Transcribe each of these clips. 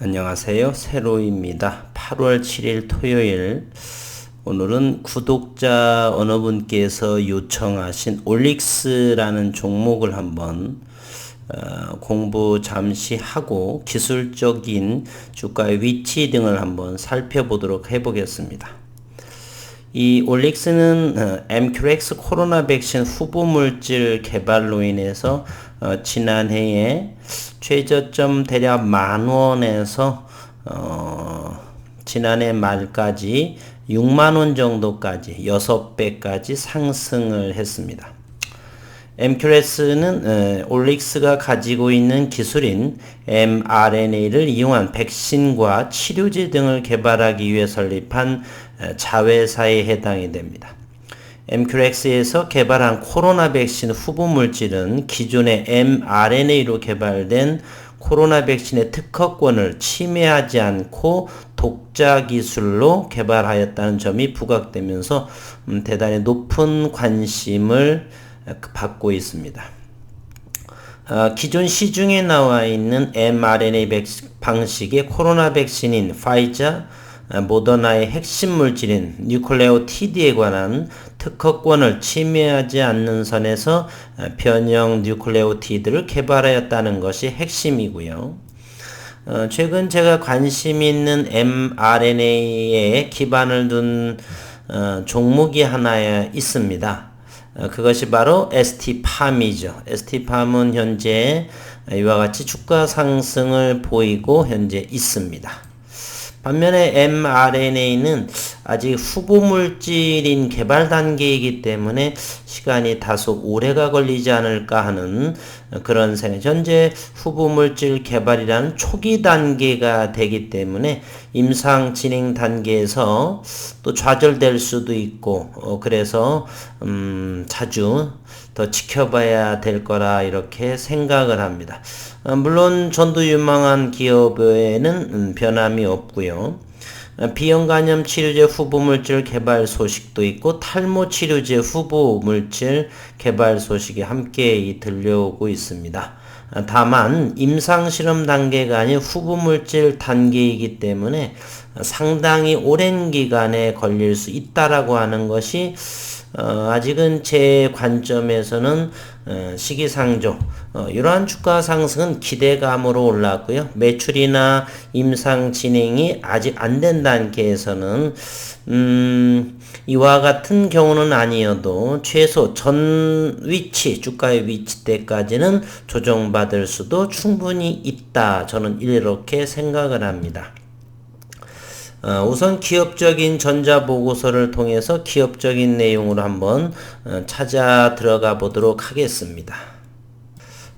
안녕하세요. 세로입니다. 8월 7일 토요일. 오늘은 구독자 어느 분께서 요청하신 올릭스라는 종목을 한번 어, 공부 잠시 하고 기술적인 주가의 위치 등을 한번 살펴보도록 해보겠습니다. 이 올릭스는 어, MQX 코로나 백신 후보 물질 개발로 인해서 어, 지난해에 최저점 대략 만 원에서 어, 지난해 말까지 6만 원 정도까지 6배까지 상승을 했습니다. MQS는 올릭스가 가지고 있는 기술인 mRNA를 이용한 백신과 치료제 등을 개발하기 위해 설립한 자회사에 해당이 됩니다. MQX에서 개발한 코로나 백신 후보 물질은 기존의 mRNA로 개발된 코로나 백신의 특허권을 침해하지 않고 독자 기술로 개발하였다는 점이 부각되면서 음, 대단히 높은 관심을 받고 있습니다. 어, 기존 시중에 나와 있는 mRNA 방식의 코로나 백신인 파이자, 모더나의 핵심 물질인 뉴클레오티드에 관한 특허권을 침해하지 않는 선에서 변형 뉴클레오티드를 개발하였다는 것이 핵심이고요. 어, 최근 제가 관심 있는 mRNA에 기반을 둔 어, 종목이 하나 있습니다. 어, 그것이 바로 ST팜이죠. ST팜은 현재 이와 같이 주가 상승을 보이고 현재 있습니다. 반면에 mRNA는 아직 후보 물질인 개발 단계이기 때문에 시간이 다소 오래가 걸리지 않을까 하는 그런 생각. 현재 후보 물질 개발이라는 초기 단계가 되기 때문에 임상 진행 단계에서 또 좌절될 수도 있고 어, 그래서 음, 자주 더 지켜봐야 될 거라 이렇게 생각을 합니다. 어, 물론 전도 유망한 기업에는 음, 변함이 없고요. 어, 비형간염 치료제 후보 물질 개발 소식도 있고 탈모 치료제 후보 물질 개발 소식이 함께 들려오고 있습니다. 어, 다만 임상 실험 단계가 아닌 후보 물질 단계이기 때문에 상당히 오랜 기간에 걸릴 수 있다라고 하는 것이 어, 아직은 제 관점에서는 어, 시기상조 어, 이러한 주가 상승은 기대감으로 올랐고요. 매출이나 임상 진행이 아직 안 된 단계에서는 음, 이와 같은 경우는 아니어도 최소 전 위치 주가의 위치 때까지는 조정받을 수도 충분히 있다. 저는 이렇게 생각을 합니다. 어, 우선 기업적인 전자보고서를 통해서 기업적인 내용으로 한번 어, 찾아 들어가 보도록 하겠습니다.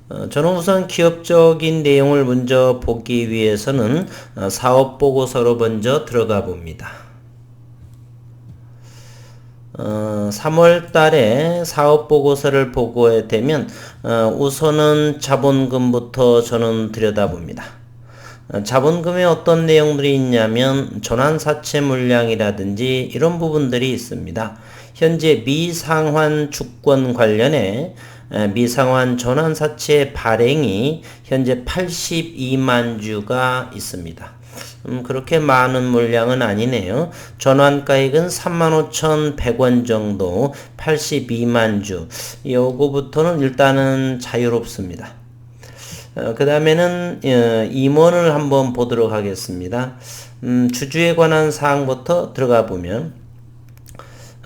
어, 저는 우선 기업적인 내용을 먼저 보기 위해서는 사업보고서로 먼저 들어가 봅니다. 3월 달에 사업 보고서를 보고 되면 우선은 자본금부터 저는 들여다봅니다. 자본금에 어떤 내용들이 있냐면 전환사채 물량이라든지 이런 부분들이 있습니다. 현재 미상환 주권 관련해 미상환 전환사채 발행이 현재 82만 주가 있습니다. 음, 그렇게 많은 물량은 아니네요. 전환가액은 35,100원 정도 82만 주. 요거부터는 일단은 자유롭습니다. 어, 그 다음에는 어, 임원을 한번 보도록 하겠습니다. 음, 주주에 관한 사항부터 들어가 보면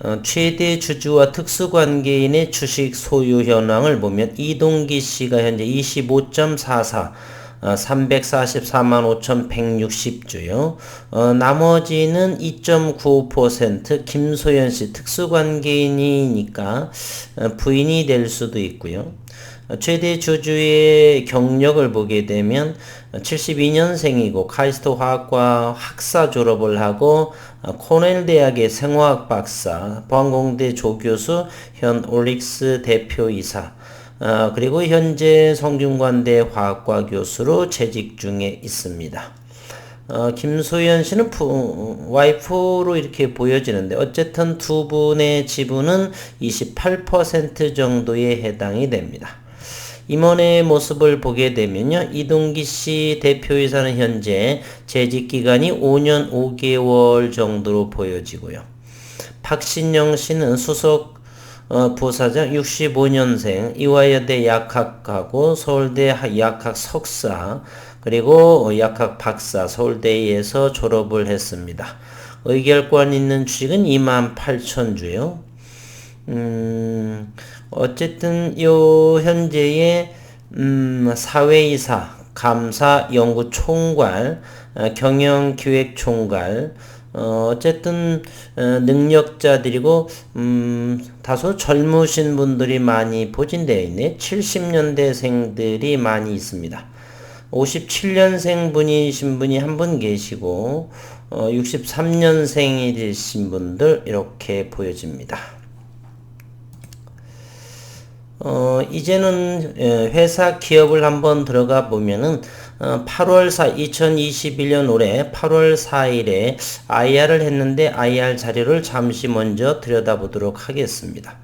어, 최대 주주와 특수관계인의 주식 소유 현황을 보면 이동기 씨가 현재 25.44 344만 5,160주요. 어, 나머지는 2.95% 김소연 씨 특수관계인이니까 어, 부인이 될 수도 있고요. 최대 주주의 경력을 보게 되면 72년생이고 카이스트 화학과 학사 졸업을 하고 코넬 대학의 생화학 박사, 보안공대 조교수, 현 올릭스 대표이사, 어, 그리고 현재 성균관대 화학과 교수로 재직 중에 있습니다. 어, 김소연 씨는 부, 와이프로 이렇게 보여지는데 어쨌든 두 분의 지분은 28% 정도에 해당이 됩니다. 임원의 모습을 보게 되면요. 이동기 씨 대표이사는 현재 재직 기간이 5년 5개월 정도로 보여지고요. 박신영 씨는 수석 어, 부사장 65년생 이화여대 약학하고 서울대 약학 석사 그리고 약학 박사 서울대에서 졸업을 했습니다. 의결권 있는 주식은 2만 8천 주요. 음, 어쨌든 요 현재의 음, 사회이사, 감사, 연구 총괄, 어, 경영 기획 총괄, 어, 어쨌든 어, 능력자들이고 음, 다소 젊으신 분들이 많이 포진되어 있네. 70년대생들이 많이 있습니다. 57년생 분이신 분이 한 분 계시고 어, 63년생이 되신 분들 이렇게 보여집니다. 어, 이제는 예, 회사 기업을 한번 들어가 보면은 어, 8월 4, 2021년 올해 8월 4일에 IR을 했는데 IR 자료를 잠시 먼저 들여다보도록 하겠습니다.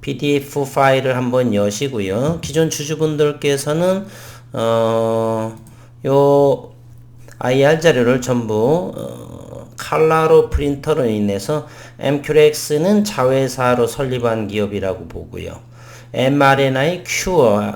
PDF 파일을 한번 여시고요. 기존 주주분들께서는 어, 요 IR 자료를 전부 어, 칼라로 프린터로 인해서 MQX는 자회사로 설립한 기업이라고 보고요. mRNA Cure,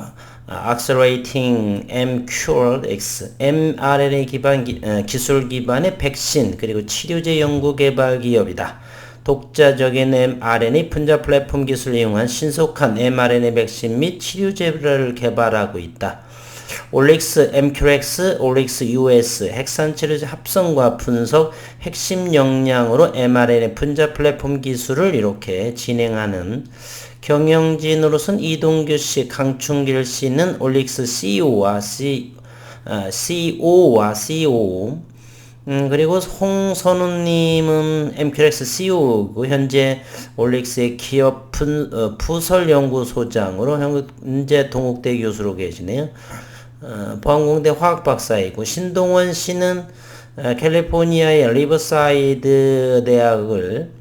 Accelerating M Cure X, mRNA 기반 기, 어, 기술 기반의 백신 그리고 치료제 연구 개발 기업이다. 독자적인 mRNA 분자 플랫폼 기술을 이용한 신속한 mRNA 백신 및 치료제를 개발하고 있다. 올릭스 MQX, 올릭스 US 핵산 치료제 합성과 분석 핵심 역량으로 mRNA 분자 플랫폼 기술을 이렇게 진행하는 경영진으로선 이동규 씨, 강충길 씨는 올릭스 CEO와 C, 어, CO와 CEO 음, 그리고 홍선우님은 MQX CEO고 현재 올릭스의 기업 분, 어, 부설연구소장으로 현재 동국대 교수로 계시네요. 어, 보안공대 화학박사이고 신동원 씨는 어, 캘리포니아의 리버사이드 대학을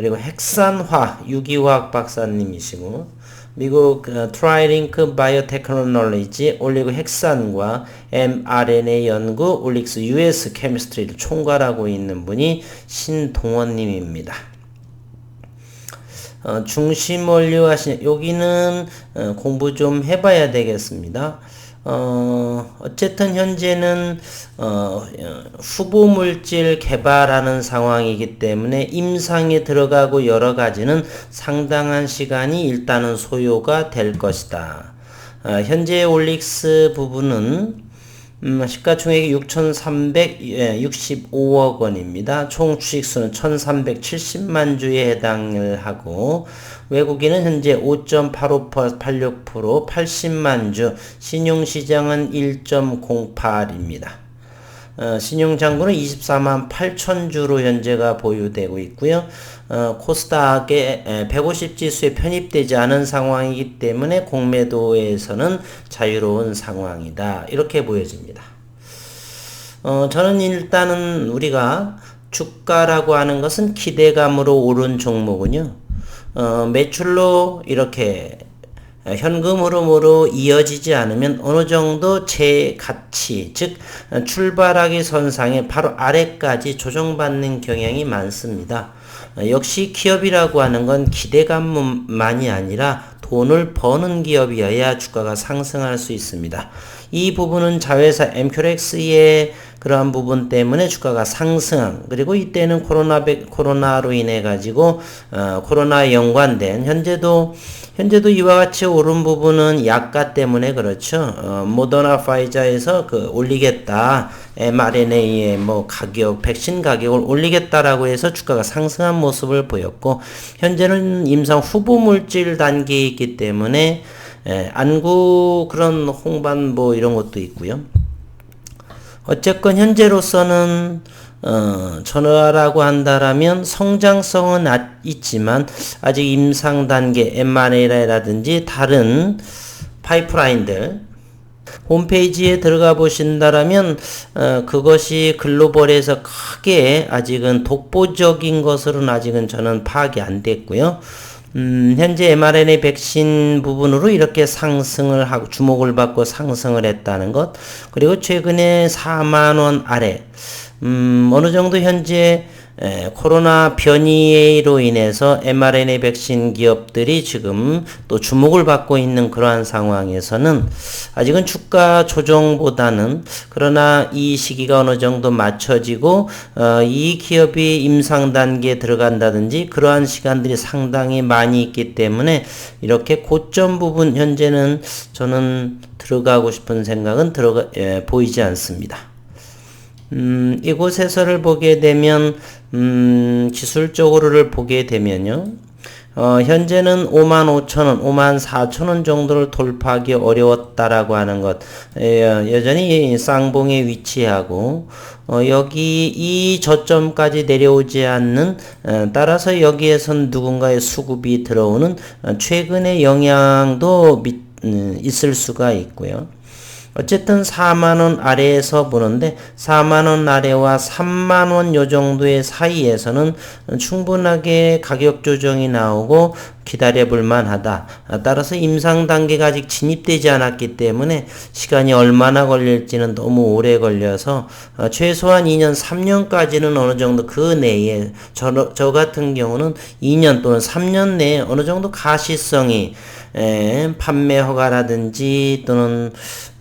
그리고 핵산화 유기화학 박사님이시고 미국 어, 트라이링크 바이오테크놀로지 올리고 핵산과 mRNA 연구 올릭스 US 케미스트리를 총괄하고 있는 분이 신동원님입니다. 어, 중심 원료 하신 여기는 어, 공부 좀 해봐야 되겠습니다. 어, 어쨌든 현재는 어, 후보 물질 개발하는 상황이기 때문에 임상에 들어가고 여러 가지는 상당한 시간이 일단은 소요가 될 것이다. 어, 현재 올릭스 부분은 음, 시가총액이 6,365억 원입니다. 총 주식수는 1,370만 주에 해당을 하고 외국인은 현재 5.8586% 80만 주, 신용시장은 1.08입니다. 어, 신용장부는 24만 8천 주로 현재가 보유되고 있고요. 어, 코스닥에 150 지수에 편입되지 않은 상황이기 때문에 공매도에서는 자유로운 상황이다. 이렇게 보여집니다. 어, 저는 일단은 우리가 주가라고 하는 것은 기대감으로 오른 종목은요. 어, 매출로 이렇게 현금 흐름으로 이어지지 않으면 어느 정도 제 가치, 즉 출발하기 선상에 바로 아래까지 조정받는 경향이 많습니다. 역시 기업이라고 하는 건 기대감만이 아니라 돈을 버는 기업이어야 주가가 상승할 수 있습니다. 이 부분은 자회사 MQX의 그러한 부분 때문에 주가가 상승 그리고 이때는 코로나 코로나로 인해 가지고 어, 코로나 연관된 현재도 현재도 이와 같이 오른 부분은 약가 때문에 그렇죠. 어, 모더나 파이자에서 그 올리겠다. mRNA의 뭐 가격, 백신 가격을 올리겠다라고 해서 주가가 상승한 모습을 보였고 현재는 임상 후보 물질 단계에 있기 때문에 에, 안구 그런 홍반 뭐 이런 것도 있고요. 어쨌건 현재로서는 어, 전화라고 한다라면 성장성은 아, 있지만 아직 임상 단계 mRNA라든지 다른 파이프라인들 홈페이지에 들어가 보신다라면 어, 그것이 글로벌에서 크게 아직은 독보적인 것으로는 아직은 저는 파악이 안 됐고요. 음, 현재 mRNA 백신 부분으로 이렇게 상승을 하고 주목을 받고 상승을 했다는 것. 그리고 최근에 4만 원 아래 음, 어느 정도 현재 에, 코로나 변이로 인해서 mRNA 백신 기업들이 지금 또 주목을 받고 있는 그러한 상황에서는 아직은 주가 조정보다는 그러나 이 시기가 어느 정도 맞춰지고 어, 이 기업이 임상 단계에 들어간다든지 그러한 시간들이 상당히 많이 있기 때문에 이렇게 고점 부분 현재는 저는 들어가고 싶은 생각은 들어가 예, 보이지 않습니다. 음, 이곳에서를 보게 되면 음, 기술적으로를 보게 되면요. 어, 현재는 5만 5천 원, 5만 4천 원 정도를 돌파하기 어려웠다라고 하는 것. 예, 여전히 쌍봉에 위치하고, 어, 여기 이 저점까지 내려오지 않는, 어, 따라서 여기에선 누군가의 수급이 들어오는 어, 최근의 영향도 미, 음, 있을 수가 있고요. 어쨌든 4만원 아래에서 보는데 4만원 아래와 3만원 요 정도의 사이에서는 충분하게 가격 조정이 나오고 기다려 볼 만 하다. 따라서 임상 단계가 아직 진입되지 않았기 때문에 시간이 얼마나 걸릴지는 너무 오래 걸려서 어, 최소한 2년, 3년까지는 어느 정도 그 내에 저, 저 같은 경우는 2년 또는 3년 내에 어느 정도 가시성이 에, 판매 허가라든지 또는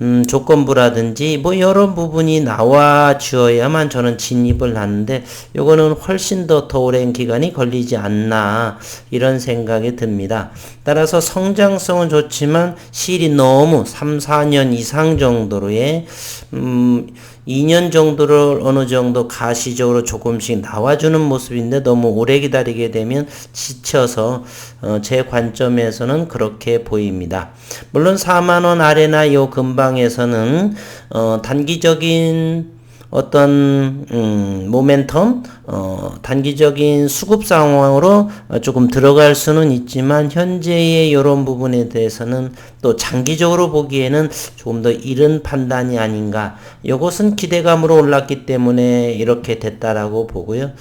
음, 조건부라든지 뭐 여러 부분이 나와 주어야만 저는 진입을 하는데 요거는 훨씬 더 더 오랜 기간이 걸리지 않나 이런 생각이 듭니다. 따라서 성장성은 좋지만 실이 너무 3, 4년 이상 정도로의 음 2년 정도를 어느 정도 가시적으로 조금씩 나와주는 모습인데 너무 오래 기다리게 되면 지쳐서 어, 제 관점에서는 그렇게 보입니다. 물론 4만원 아래나 요 근방에서는 어, 단기적인 어떤 음, 모멘텀, 어, 단기적인 수급 상황으로 조금 들어갈 수는 있지만 현재의 이런 부분에 대해서는 또 장기적으로 보기에는 조금 더 이른 판단이 아닌가. 이것은 기대감으로 올랐기 때문에 이렇게 됐다라고 보고요.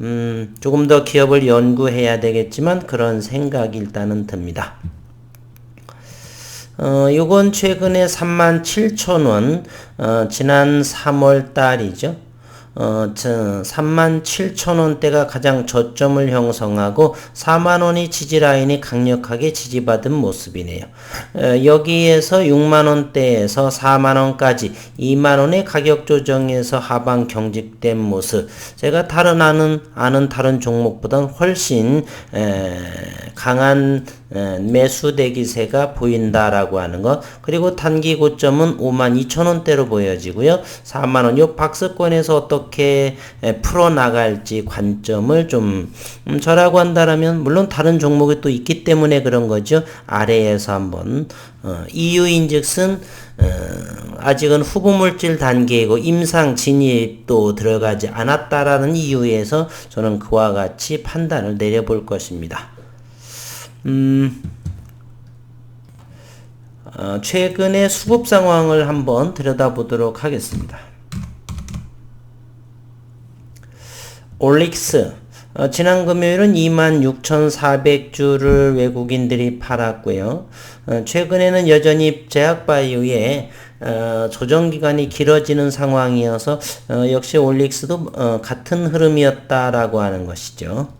음, 조금 더 기업을 연구해야 되겠지만 그런 생각이 일단은 듭니다. 어, 요건 최근에 37,000원, 어, 지난 3월 달이죠. 어, 3만 7천 원대가 가장 저점을 형성하고 4만 원이 지지 라인이 강력하게 지지받은 모습이네요. 어, 여기에서 6만 원대에서 4만 원까지 2만 원의 가격 조정에서 하방 경직된 모습. 제가 다른 아는 아는 다른 종목보다 훨씬 에, 강한 에, 매수 대기세가 보인다라고 하는 것. 그리고 단기 고점은 5만 2천 원대로 보여지고요. 4만 원. 요 박스권에서 어떻게 어떻게 풀어나갈지 관점을 좀 음, 저라고 한다면 물론 다른 종목이 또 있기 때문에 그런 거죠. 아래에서 한번 어, 이유인즉슨 어, 아직은 후보물질 단계이고 임상 진입도 들어가지 않았다라는 이유에서 저는 그와 같이 판단을 내려볼 것입니다. 음, 어, 최근의 수급 상황을 한번 들여다보도록 하겠습니다. 올릭스 어, 지난 금요일은 26,400주를 외국인들이 팔았고요. 어, 최근에는 여전히 제약바이오의 어, 조정 기간이 길어지는 상황이어서 어, 역시 올릭스도 어, 같은 흐름이었다라고 하는 것이죠.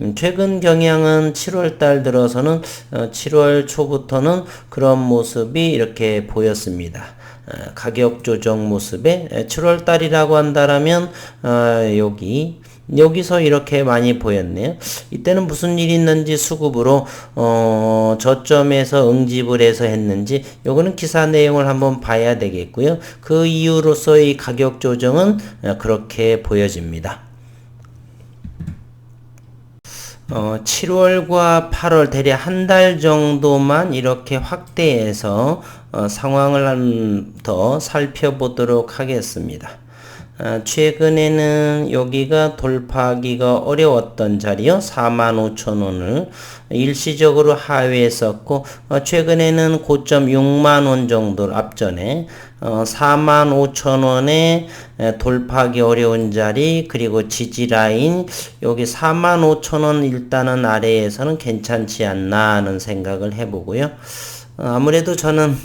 음, 최근 경향은 7월 달 들어서는 7월 어, 초부터는 그런 모습이 이렇게 보였습니다. 어, 가격 조정 모습에 7월 달이라고 한다라면 어, 여기 여기서 이렇게 많이 보였네요. 이때는 무슨 일이 있는지 수급으로 어, 저점에서 응집을 해서 했는지 요거는 기사 내용을 한번 봐야 되겠고요. 그 이유로서의 가격 조정은 그렇게 보여집니다. 어, 7월과 8월 대략 한 달 정도만 이렇게 확대해서 어, 상황을 더 살펴보도록 하겠습니다. 아, 최근에는 여기가 돌파하기가 어려웠던 자리요. 45,000원을 일시적으로 하회했었고 어, 최근에는 고점 6만원 정도 앞전에 어, 45,000원에 돌파하기 어려운 자리 그리고 지지라인 여기 45,000원 일단은 아래에서는 괜찮지 않나 하는 생각을 해보고요. 어, 아무래도 저는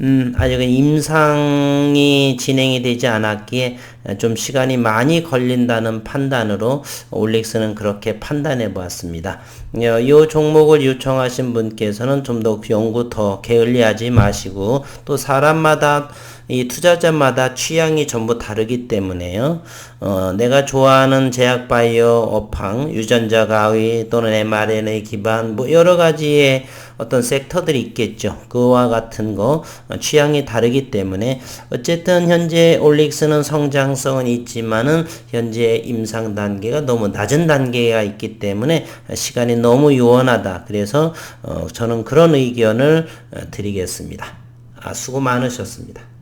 음, 아직 임상이 진행이 되지 않았기에 좀 시간이 많이 걸린다는 판단으로 올릭스는 그렇게 판단해 보았습니다. 어, 이 종목을 요청하신 분께서는 좀 더 연구 더 게을리하지 마시고 또 사람마다 이 투자자마다 취향이 전부 다르기 때문에요. 어, 내가 좋아하는 제약 바이오 업황, 유전자 가위 또는 mRNA 기반 뭐 여러 가지의 어떤 섹터들이 있겠죠. 그와 같은 거 어, 취향이 다르기 때문에 어쨌든 현재 올릭스는 성장성은 있지만은 현재 임상 단계가 너무 낮은 단계가 있기 때문에 시간이 너무 요원하다. 그래서 어, 저는 그런 의견을 어, 드리겠습니다. 아, 수고 많으셨습니다.